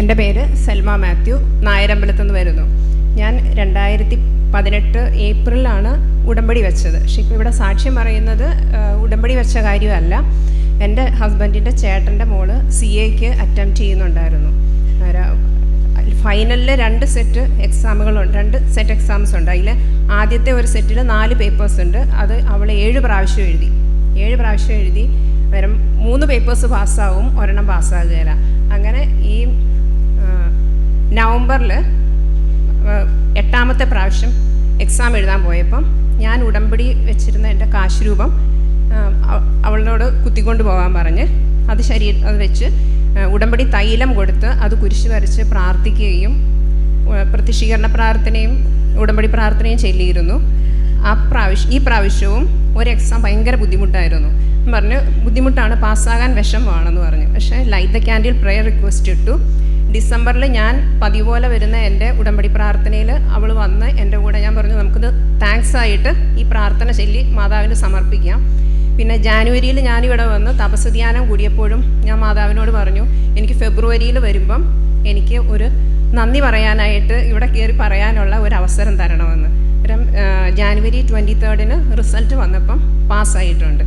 എന്റെ പേര് സൽമ മാത്യു. നായരമ്പലത്തു നിന്ന് വരുന്നു. ഞാൻ രണ്ടായിരത്തി പതിനെട്ട് ഏപ്രിലാണ് ഉടമ്പടി വെച്ചത്. പക്ഷെ ഇപ്പോൾ ഇവിടെ സാക്ഷ്യം പറയുന്നത് ഉടമ്പടി വെച്ച കാര്യമല്ല. എന്റെ ഹസ്ബൻഡിന്റെ ചേട്ടന്റെ മോൾ സി എക്ക് അറ്റംപ്റ്റ് ചെയ്യുന്നുണ്ടായിരുന്നു. ഫൈനലിൽ രണ്ട് സെറ്റ് എക്സാമുകളുണ്ട് രണ്ട് സെറ്റ് എക്സാംസ് ഉണ്ട്. അതിൽ ആദ്യത്തെ ഒരു സെറ്റിൽ നാല് പേപ്പേഴ്സ് ഉണ്ട്. അത് അവൾ ഏഴ് പ്രാവശ്യം എഴുതി. ഏഴ് പ്രാവശ്യം എഴുതി. വരും. മൂന്ന് പേപ്പേഴ്സ് പാസ്സാവും. ഒരെണ്ണം പാസ്സാകുകയില്ല. അങ്ങനെ ഈ നവംബറിൽ എട്ടാമത്തെ പ്രാവശ്യം എക്സാം എഴുതാൻ പോയപ്പം ഞാൻ ഉടമ്പടി വെച്ചിരുന്ന എന്റെ കാശ് രൂപം അവളോട് കുത്തിക്കൊണ്ട് പോകാൻ പറഞ്ഞ് അത് ശരീരം അത് വെച്ച് ഉടമ്പടി തൈലം കൊടുത്ത് അത് കുരിശ് വരച്ച് പ്രാർത്ഥിക്കുകയും പ്രതിഷീകരണ പ്രാർത്ഥനയും ഉടമ്പടി പ്രാർത്ഥനയും ചൊല്ലിയിരുന്നു. ആ പ്രാവശ്യം ഈ പ്രാവശ്യവും ഒരു എക്സാം ഭയങ്കര ബുദ്ധിമുട്ടായിരുന്നു. പറഞ്ഞു ബുദ്ധിമുട്ടാണ് പാസ്സാകാൻ വിഷമമാണെന്ന് പറഞ്ഞു. പക്ഷേ light the candle prayer request ഇട്ടു. ഡിസംബറിൽ ഞാൻ പതിവ് പോലെ വരുന്ന എന്റെ ഉടമ്പടി പ്രാർത്ഥനയിൽ അവൾ വന്ന് എന്റെ കൂടെ ഞാൻ പറഞ്ഞു നമുക്കിത് താങ്ക്സ് ആയിട്ട് ഈ പ്രാർത്ഥന ചൊല്ലി മാതാവിന് സമർപ്പിക്കാം. പിന്നെ ജാനുവരിയിൽ ഞാനിവിടെ വന്ന് തപസ് ധ്യാനം കൂടിയപ്പോഴും ഞാൻ മാതാവിനോട് പറഞ്ഞു എനിക്ക് ഫെബ്രുവരിയിൽ വരുമ്പം എനിക്ക് ഒരു നന്ദി പറയാനായിട്ട് ഇവിടെ കയറി പറയാനുള്ള ഒരു അവസരം തരണമെന്ന്. ജാനുവരി ട്വന്റി തേർഡിന് റിസൾട്ട് വന്നപ്പം പാസ്സായിട്ടുണ്ട്.